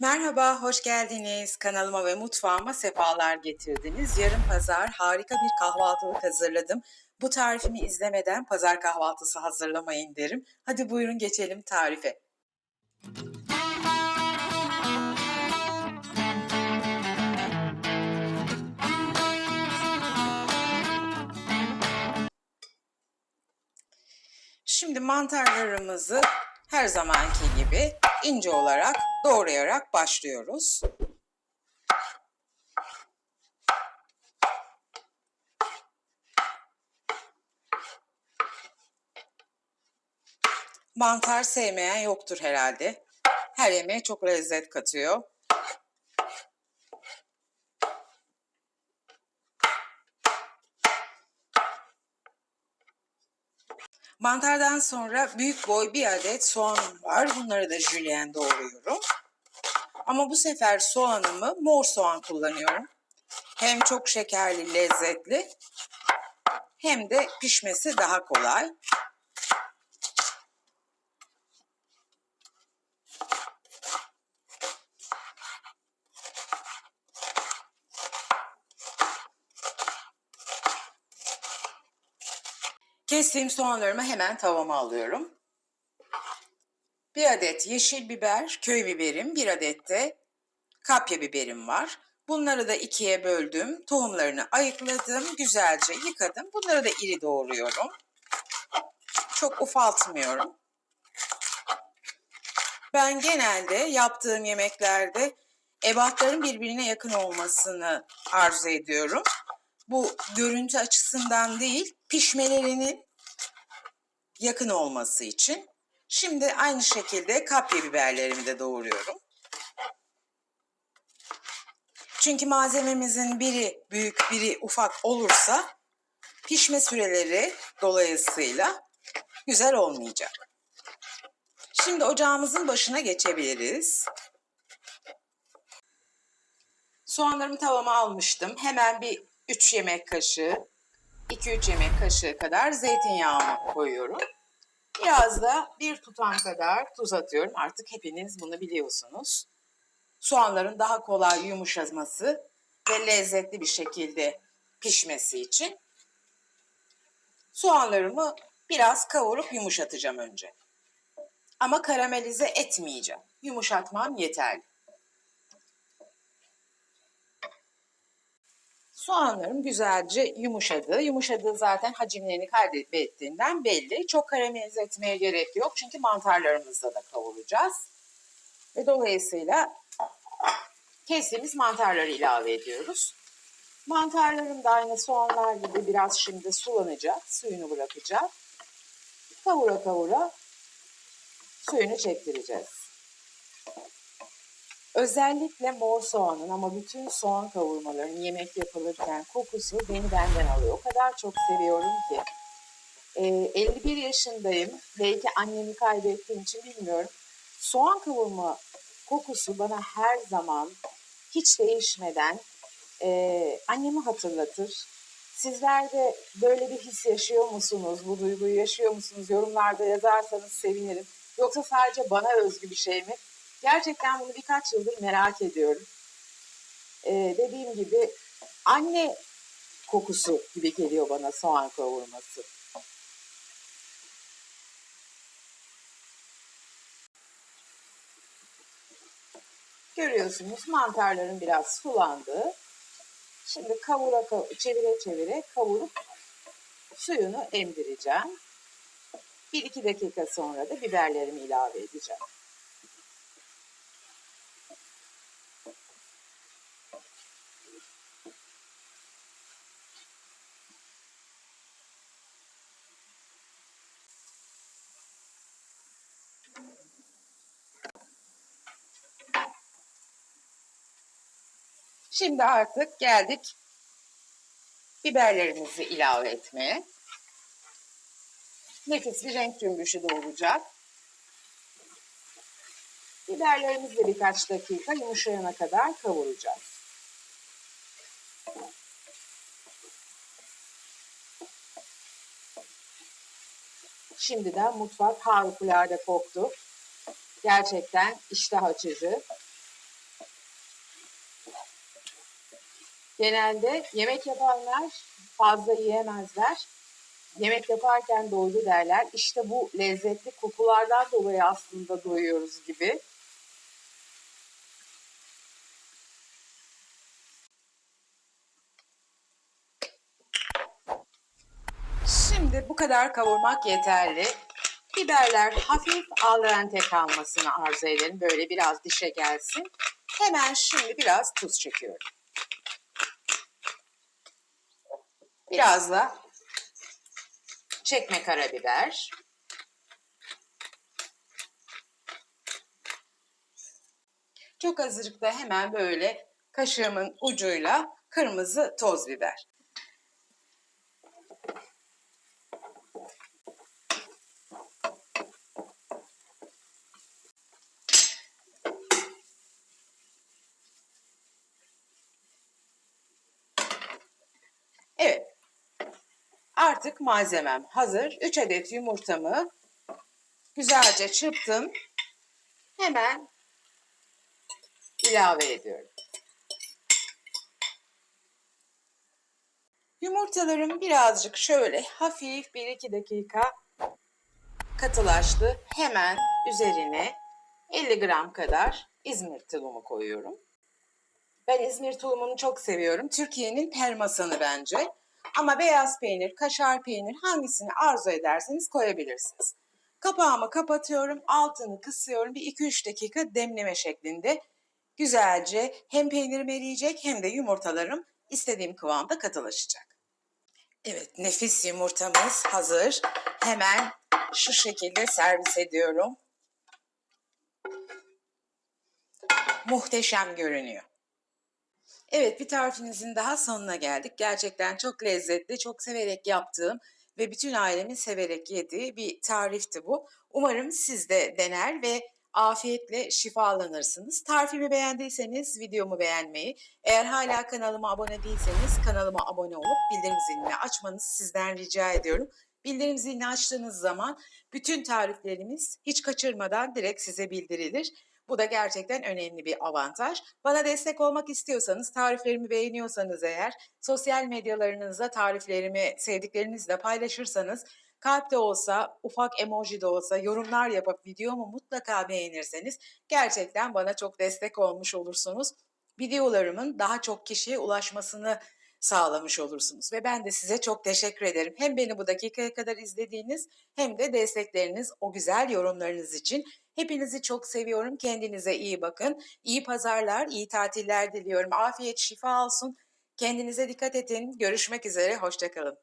Merhaba, hoş geldiniz. Kanalıma ve mutfağıma sefalar getirdiniz. Yarın pazar harika bir kahvaltılık hazırladım. Bu tarifimi izlemeden pazar kahvaltısı hazırlamayın derim. Hadi buyurun geçelim tarife. Şimdi mantarlarımızı her zamanki gibi ince olarak doğrayarak başlıyoruz. Mantar sevmeyen yoktur herhalde. Her yemeğe çok lezzet katıyor. Mantardan sonra büyük boy bir adet soğanım var. Bunları da jülyen doğruyorum. Ama bu sefer soğanımı mor soğan kullanıyorum. Hem çok şekerli, lezzetli hem de pişmesi daha kolay. Kestiğim soğanlarımı hemen tavama alıyorum. Bir adet yeşil biber, köy biberim, bir adet de kapya biberim var. Bunları da ikiye böldüm. Tohumlarını ayıkladım, güzelce yıkadım. Bunları da iri doğruyorum. Çok ufaltmıyorum. Ben genelde yaptığım yemeklerde ebatların birbirine yakın olmasını arzu ediyorum. Bu görüntü açısından değil, pişmelerinin yakın olması için. Şimdi aynı şekilde kapya biberlerimi de doğruyorum. Çünkü malzememizin biri büyük biri ufak olursa pişme süreleri dolayısıyla güzel olmayacak. Şimdi ocağımızın başına geçebiliriz. Soğanlarımı tavama almıştım. Hemen bir 3 yemek kaşığı, 2-3 yemek kaşığı kadar zeytinyağımı koyuyorum. Biraz da bir tutam kadar tuz atıyorum. Artık hepiniz bunu biliyorsunuz. Soğanların daha kolay yumuşaması ve lezzetli bir şekilde pişmesi için soğanlarımı biraz kavurup yumuşatacağım önce. Ama karamelize etmeyeceğim. Yumuşatmam yeterli. Soğanlarım güzelce yumuşadı. Yumuşadığı zaten hacimlerini kaybettiğinden belli. Çok karamelize etmeye gerek yok. Çünkü mantarlarımızla da kavuracağız. Ve dolayısıyla kestiğimiz mantarları ilave ediyoruz. Mantarlarım da aynı soğanlar gibi biraz şimdi sulanacak. Suyunu bırakacak. Kavura kavura suyunu çektireceğiz. Özellikle mor soğanın ama bütün soğan kavurmalarının yemek yapılırken kokusu beni benden alıyor. O kadar çok seviyorum ki. Ee, 51 yaşındayım. Belki annemi kaybettiğim için bilmiyorum. Soğan kavurma kokusu bana her zaman hiç değişmeden e, annemi hatırlatır. Sizler de böyle bir his yaşıyor musunuz? Bu duyguyu yaşıyor musunuz? Yorumlarda yazarsanız sevinirim. Yoksa sadece bana özgü bir şey mi? Gerçekten bunu birkaç yıldır merak ediyorum. Ee, dediğim gibi anne kokusu gibi geliyor bana soğan kavurması. Görüyorsunuz mantarların biraz sulandı. Şimdi kavura, kavura çevire çevire kavurup suyunu emdireceğim. 1-2 dakika sonra da biberlerimi ilave edeceğim. Şimdi artık geldik biberlerimizi ilave etmeye. Nefis bir renk cümbüşü de olacak. Biberlerimizi birkaç dakika yumuşayana kadar kavuracağız. Şimdiden mutfak harikulade koktu. Gerçekten iştah açıcı. Genelde yemek yapanlar fazla yiyemezler. Yemek yaparken doydu derler. İşte bu lezzetli kokulardan dolayı aslında doyuyoruz gibi. Şimdi bu kadar kavurmak yeterli. Biberler hafif al dente kalmasını arzu ederim. Böyle biraz dişe gelsin. Hemen şimdi biraz tuz çekiyorum. Biraz da çekme karabiber. Çok azıcık da hemen böyle kaşığımın ucuyla kırmızı toz biber. Evet. Artık malzemem hazır. 3 adet yumurtamı güzelce çırptım. Hemen ilave ediyorum. Yumurtalarım birazcık şöyle hafif 1-2 dakika katılaştı. Hemen üzerine 50 gram kadar İzmir tulumu koyuyorum. Ben İzmir tulumunu çok seviyorum. Türkiye'nin permasanı bence. Ama beyaz peynir, kaşar peynir hangisini arzu ederseniz koyabilirsiniz. Kapağımı kapatıyorum, altını kısıyorum. Bir 2-3 dakika demleme şeklinde. Güzelce hem peynirim eriyecek hem de yumurtalarım istediğim kıvamda katılaşacak. Evet, nefis yumurtamız hazır. Hemen şu şekilde servis ediyorum. Muhteşem görünüyor. Evet bir tarifinizin daha sonuna geldik. Gerçekten çok lezzetli, çok severek yaptığım ve bütün ailemin severek yediği bir tarifti bu. Umarım siz de dener ve afiyetle şifalanırsınız. Tarifimi beğendiyseniz videomu beğenmeyi, eğer hala kanalıma abone değilseniz kanalıma abone olup bildirim zilini açmanızı sizden rica ediyorum. Bildirim zilini açtığınız zaman bütün tariflerimiz hiç kaçırmadan direkt size bildirilir. Bu da gerçekten önemli bir avantaj. Bana destek olmak istiyorsanız, tariflerimi beğeniyorsanız eğer, sosyal medyalarınızda tariflerimi sevdiklerinizle paylaşırsanız, kalp de olsa, ufak emoji de olsa yorumlar yapıp videomu mutlaka beğenirseniz gerçekten bana çok destek olmuş olursunuz. Videolarımın daha çok kişiye ulaşmasını sağlamış olursunuz. Ve ben de size çok teşekkür ederim. Hem beni bu dakikaya kadar izlediğiniz hem de destekleriniz, o güzel yorumlarınız için. Hepinizi çok seviyorum. Kendinize iyi bakın. İyi pazarlar, iyi tatiller diliyorum. Afiyet, şifa olsun. Kendinize dikkat edin. Görüşmek üzere. Hoşçakalın.